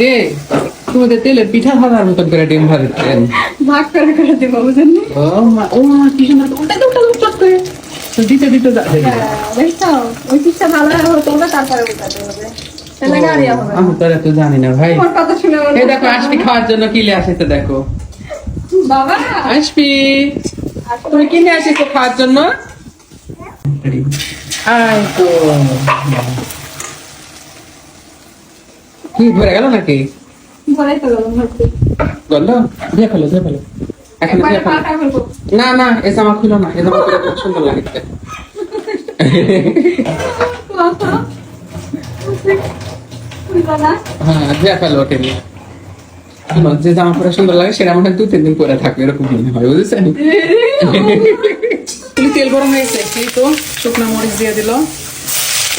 রে? তোমাদের তেলের পিঠা ভাজার মতন করে ডিম ভাজতেন ভাগ করে করে দেবো বুঝেননি? ও মা ও মা কি সুন্দর উল্টা উল্টা উল্টা করে। তো দিতে দিতে যা দেখছ ওই পিঠটা ভালো হবে তারপরে উঠাতে হবে। আমি তো জানি না ভাই। তোমার এই দেখো আসবি খাওয়ার জন্য কি লে আসিতে দেখো। বাবা! আসবি তুমি কিনে আসিস খাওয়ার জন্য? আয় তো। কি ভরে গেল নাকি? ঘরে তো গেলাম ভাবছি দিয়ে ফেলো দিয়ে ফেলো। এখন দিয়ে ফেলো। না না এ জামা খুলো না এ জামা খুলে খুব সুন্দর বাবা। হ্যাঁ দিয়ে ফেলো ওকে নিয়ে। যে জামা পরে সুন্দর লাগে সেটা মনে দু তিন দিন পরে থাকবে এরকম মনে হয় বুঝেছেন? তেল গরম হয়েছে তো শুকনো মরিচ দিয়ে দিল।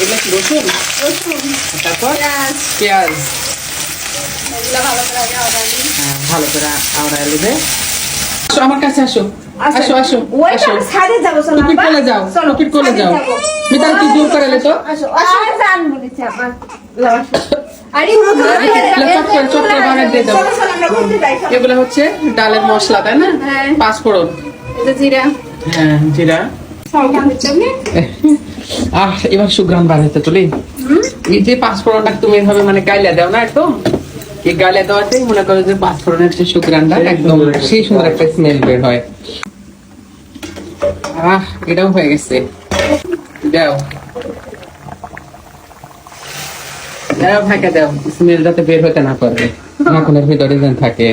এগুলো কি রসুন? তারপর? পেঁয়াজ। ভালো করে। হ্যাঁ, আওড়ায় নেবে। আসো আমার কাছে আসো। যাব চলো কোলে যাও চলো, কোলে যাও। মিতাল তুই করে তো। জান বলেছে। এগুলো হচ্ছে ডালের মশলা তাই না? হ্যাঁ। পাঁচফোড়ন। জিরা। হ্যাঁ জিরা। আহ এবার সুগ্রাম বার হতে চলি এই যে পাঁচফোড়নটা তুমি এভাবে মানে গাইলা দাও না একদম? এই গাইলা দেওয়াতেই মনে করো যে পাঁচফোড়নের যে সুগ্রামটা একদম সেই সুন্দর একটা স্মেল বের হয়। আহ এটাও হয়ে গেছে। দাও। দাও ঢাকা দাও। স্মেল যাতে বের হতে না পারে। নাকুনের ভিতরে যেন থাকে।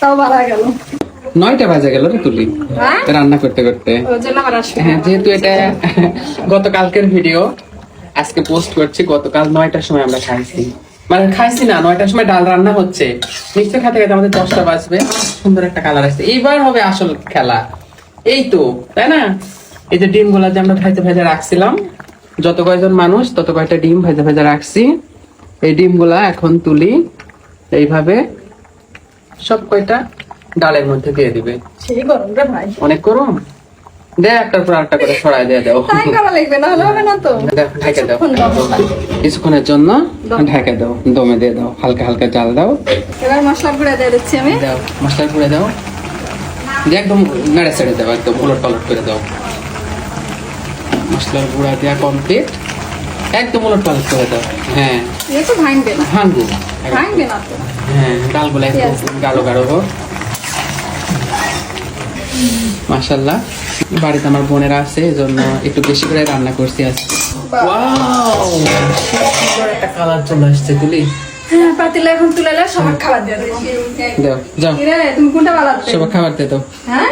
তাও ভালো গেল। নয়টা বাজে গেল রে তুলি। হ্যাঁ? রান্না করতে করতে। হ্যাঁ যেহেতু এটা গতকালকের ভিডিও আজকে পোস্ট করছি গতকাল নয়টার সময় আমরা খাইছি। মানে খাইছি না নয়টার সময় ডাল রান্না হচ্ছে। মিক্সার খাতে খাতে আমাদের দশটা বাজবে। সুন্দর একটা কালার আসছে। এইবার হবে আসল খেলা। এই তো তাই না? এই যে ডিমগুলা যে আমরা ভাইজে ভাইজে রাখছিলাম যত কয়জন মানুষ তত কয়টা ডিম ভাইজে ভাইজে রাখছি। এই ডিমগুলা এখন তুলি এইভাবে সব কয়টা ডালের মধ্যে দিয়ে দিবে। সেই গরম রে ভাই। অনেক গরম? দে একটার পর একটা করে দিয়ে দাও। তাই করা লাগবে না হলে হবে না তো। ঢেকে দাও। কিছুক্ষণের জন্য ঢেকে দাও দমে দিয়ে দাও। হালকা হালকা জাল দাও। এবার মশলা গুঁড়া দিয়ে দিচ্ছি আমি। দাও মশলা দাও। দিয়ে একদম নেড়ে ছেড়ে দাও একদম উলট পালট করে দাও। মশলার গুঁড়া দেওয়া কমপ্লিট একদম উলট পালট করে দাও। হ্যাঁ। ভাঙবে না। ভাঙবো। না হ্যাঁ ডালগুলো। গাঢ় গাঢ় হোক। মাশাল্লাহ বাড়িতে আমার বোনেরা আছে এজন্য একটু বেশি করে রান্না করছি আজ। ওয়াও! সুন্দর একটা কালার চলে আসছে তুলি। পাতিলা এখন তুলে সবার খাবার দিয়ে দেবো দাও যাও। তুমি কোনটা সবার খাবার দে দাও। হ্যাঁ?